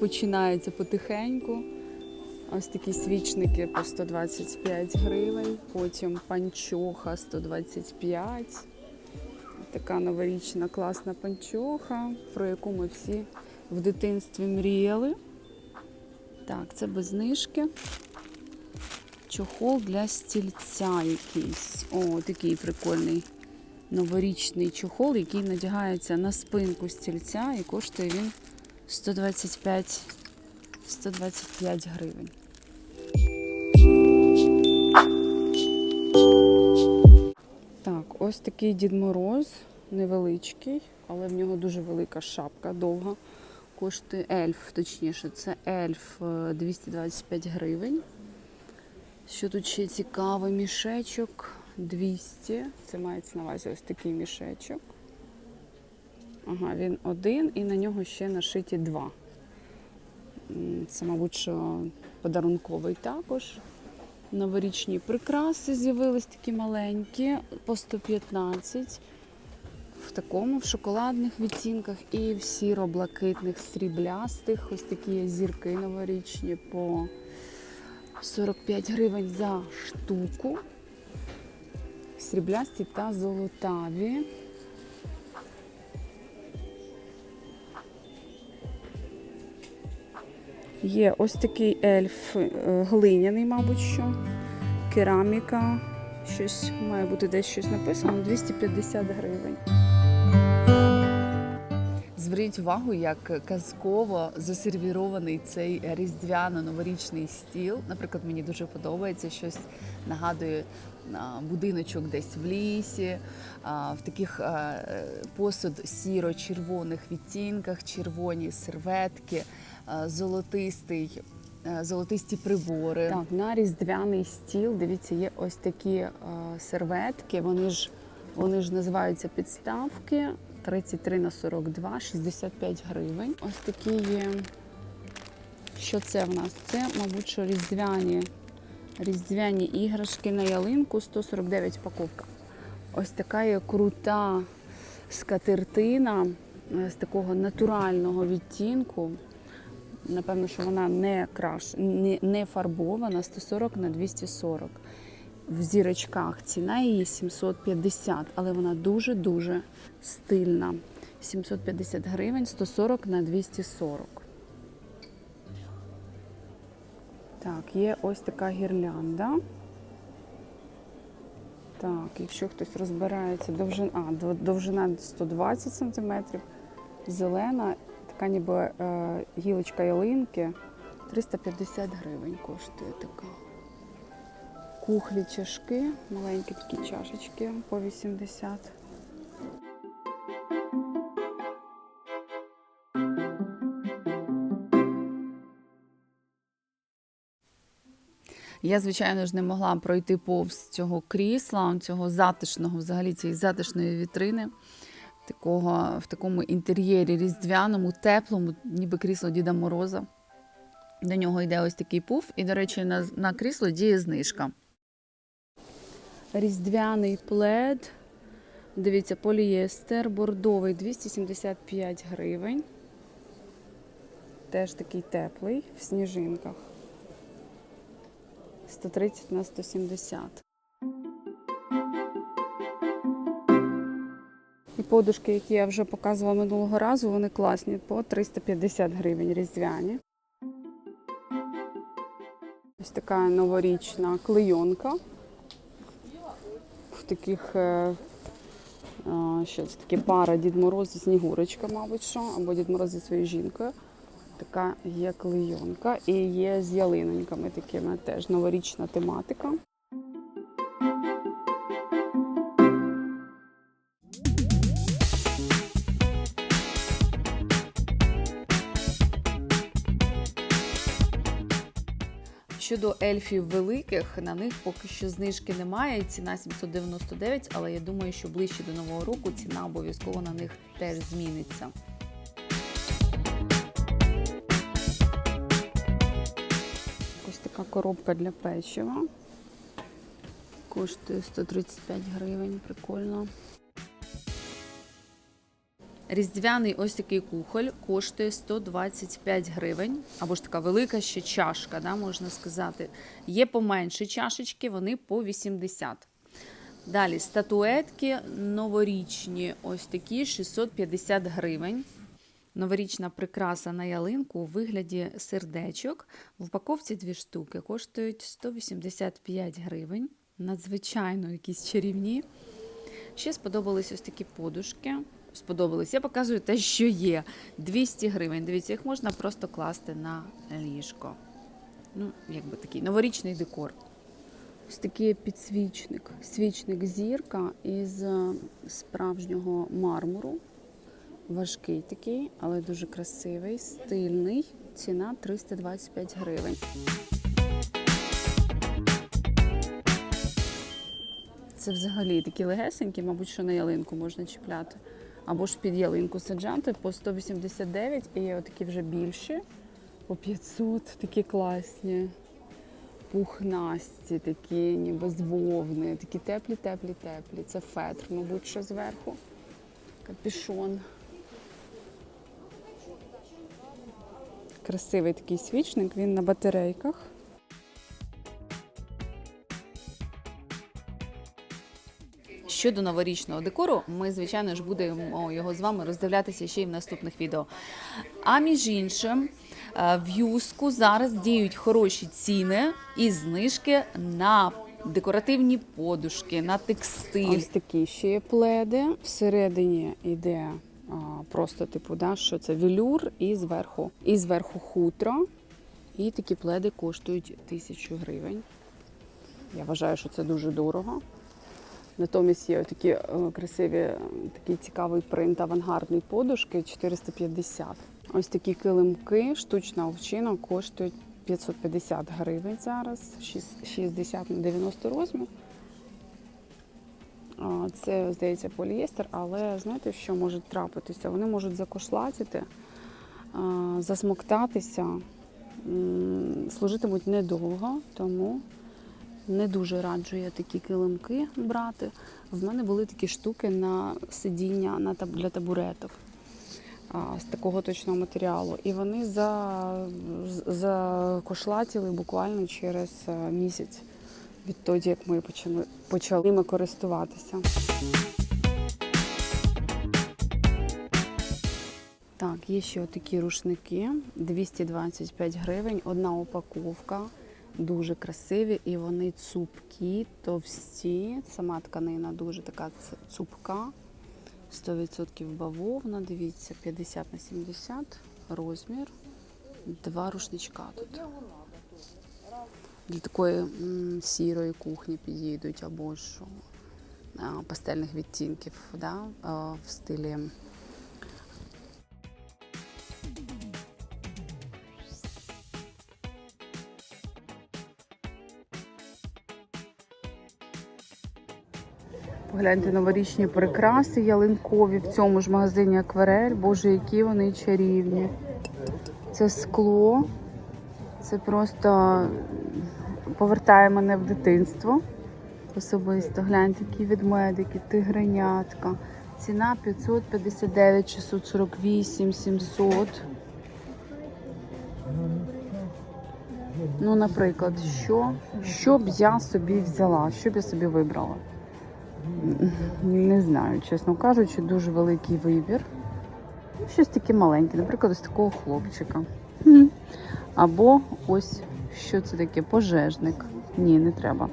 розпочинається потихеньку. Ось такі свічники по 125 гривень, потім панчоха 125. Така новорічна класна панчоха, про яку ми всі в дитинстві мріяли. Так, це без знижки. Чохол для стільця якийсь. О, такий прикольний новорічний чохол, який надягається на спинку стільця і коштує він 125, 125 гривень. Так, ось такий Дід Мороз, невеличкий, але в нього дуже велика шапка, довга. Коштує ельф, точніше, це ельф е, 225 гривень. Що тут ще цікаве, мішечок 200. Це мається на увазі ось такий мішечок. Ага, він один і на нього ще нашиті два. Це, мабуть, що подарунковий також. Новорічні прикраси з'явились такі маленькі, по 115. В такому, в шоколадних відтінках і в сіро-блакитних сріблястих. Ось такі зірки новорічні по 45 гривень за штуку. Сріблясті та золотаві. Є ось такий ельф е, глиняний, мабуть, що. Кераміка. Щось має бути десь щось написано. 250 гривень. Зверніть увагу, як казково засервірований цей різдвяно-новорічний стіл. Наприклад, мені дуже подобається щось нагадує а, будиночок десь в лісі, в таких е, посуд сіро-червоних відтінках, червоні серветки, золотистий. е, Золотисті прибори. Так, на різдвяний стіл, дивіться, є ось такі е, серветки. Вони ж, вони ж називаються підставки. 33 на 42, 65 гривень. Ось такі є. Що це в нас? Це, мабуть, що різдвяні, різдвяні іграшки на ялинку 149 паковка. Ось така є крута скатертина е, з такого натурального відтінку. Напевно, що вона не краш, не, не фарбована 140 на 240 в зірочках. Ціна її 750, але вона дуже-дуже стильна. 750 гривень, 140 на 240. Так, є ось така гірлянда. Так, якщо хтось розбирається, довжина, а, довжина 120 см, зелена, така ніби е, гілочка ялинки, 350 гривень коштує така. Кухлі чашки, маленькі такі чашечки по 80. Я, звичайно ж, не могла пройти повз цього крісла, цього затишного, взагалі цієї затишної вітрини, такого, в такому інтер'єрі різдвяному, теплому, ніби крісло Діда Мороза. До нього йде ось такий пуф, і, до речі, на, на крісло діє знижка. Різдвяний плед. Дивіться, полієстер, бордовий 275 гривень. Теж такий теплий в сніжинках. 130 на 170. Подушки, які я вже показувала минулого разу, вони класні по 350 гривень різдвяні. Ось така новорічна клейонка. В таких е, що це таке пара Дід Мороз і Снігурочка, мабуть, що, або Дід Мороз зі своєю жінкою. Така є клейонка і є з ялиноньками такими теж новорічна тематика. Щодо ельфів великих, на них поки що знижки немає. Ціна 799, але я думаю, що ближче до нового року ціна обов'язково на них теж зміниться. Ось така коробка для печива. Коштує 135 гривень, прикольно. Різдвяний ось такий кухоль коштує 125 гривень, або ж така велика ще чашка, да, можна сказати. Є поменші чашечки, вони по 80. Далі статуетки новорічні, ось такі 650 гривень. Новорічна прикраса на ялинку у вигляді сердечок. В упаковці дві штуки коштують 185 гривень. Надзвичайно якісь чарівні. Ще сподобались ось такі подушки. Сподобались. Я показую те, що є. 200 гривень. Дивіться, їх можна просто класти на ліжко. Ну, якби такий новорічний декор. Ось такий підсвічник. Свічник зірка із е, справжнього мармуру. Важкий такий, але дуже красивий, стильний. Ціна 325 гривень. Це взагалі такі легесенькі, мабуть, що на ялинку можна чіпляти. Або ж під ялинку саджати по 189 і є такі вже більші, по 500, такі класні. Пухнасті, такі ніби з вовни, такі теплі, теплі, теплі. Це фетр, мабуть, що зверху. Капюшон. Красивий такий свічник, він на батарейках. Щодо новорічного декору, ми, звичайно ж, будемо його з вами роздивлятися ще й в наступних відео. А між іншим, е, в юску зараз діють хороші ціни і знижки на декоративні подушки, на текстиль. Ось такі ще є пледи. Всередині йде а, просто типу, да, що це велюр і зверху, і зверху хутро. І такі пледи коштують тисячу гривень. Я вважаю, що це дуже дорого. Натомість є такі е, красиві, е, такий цікавий принт авангардний подушки 450. Ось такі килимки, штучна овчина коштують 550 гривень зараз, 60 на 90 розмір. Це, здається, полієстер, але знаєте, що може трапитися? Вони можуть закошлатити, засмоктатися, служитимуть недовго, тому не дуже раджу я такі килимки брати. В мене були такі штуки на сидіння на для табуреток з такого точного матеріалу. І вони за, закошлатіли буквально через е, місяць відтоді, як ми почали, почали ними користуватися. Так, є ще такі рушники 225 гривень, одна упаковка. Дуже красиві і вони цупкі, товсті. Сама тканина дуже така цупка. 100% бавовна. Дивіться, 50 на 70 розмір. Два рушничка тут. Для такої м, сірої кухні підійдуть або а, пастельних відтінків да, в стилі Погляньте новорічні прикраси ялинкові в цьому ж магазині Акварель. Боже, які вони чарівні. Це скло. Це просто повертає мене в дитинство. Особисто. Гляньте, які ведмедики, тигренятка. Ціна 559, 648, 700. Ну, наприклад, що, що б я собі взяла, що б я собі вибрала? Не знаю, чесно кажучи, дуже великий вибір. Щось таке маленьке, наприклад, ось такого хлопчика. Або ось що це таке? Пожежник. Ні, не треба.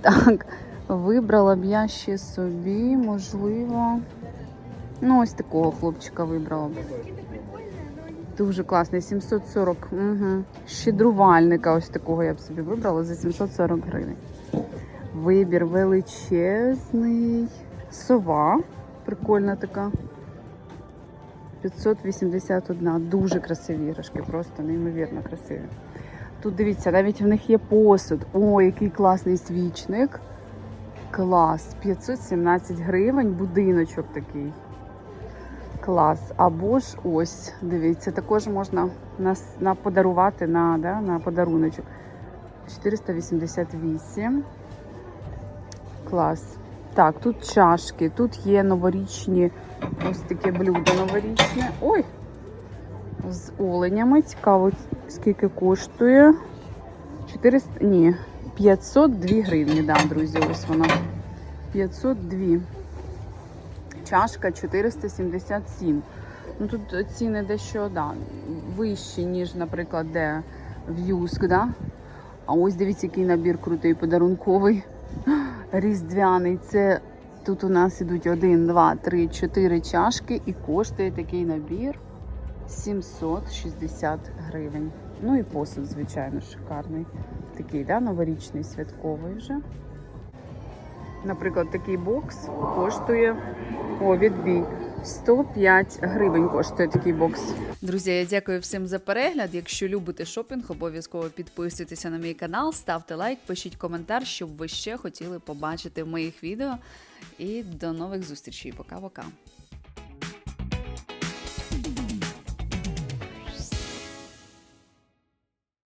Так, вибрала б я ще собі, можливо. Ну, ось такого хлопчика вибрала б. Дуже класний, 740. Угу. Щедрувальника ось такого я б собі вибрала за 740 гривень. Вибір величезний. Сова. Прикольна така. 581. Дуже красиві іграшки, просто неймовірно красиві. Тут дивіться, навіть в них є посуд. О, який класний свічник. Клас. 517 гривень, будиночок такий. Клас. Або ж ось, дивіться, також можна на, на подарувати на, да, на подаруночок. 488. Клас. Так, тут чашки, тут є новорічні, ось таке блюдо новорічне. Ой! З оленями. Цікаво, скільки коштує. 400, ні, 502 гривні, да, друзі, ось вона. 502. Чашка 477. Ну тут ціни дещо да, вищі, ніж, наприклад, де в Юск, да? А ось дивіться, який набір крутий подарунковий. Різдвяний. Це тут у нас ідуть 1, 2, 3, 4 чашки і коштує такий набір 760 гривень. Ну і посуд, звичайно, шикарний. Такий, да, новорічний, святковий вже. Наприклад, такий бокс коштує о, відбій. 105 гривень коштує такий бокс. Друзі, я дякую всім за перегляд. Якщо любите шопінг, обов'язково підписуйтеся на мій канал, ставте лайк, пишіть коментар, щоб ви ще хотіли побачити в моїх відео. І до нових зустрічей. Пока-пока.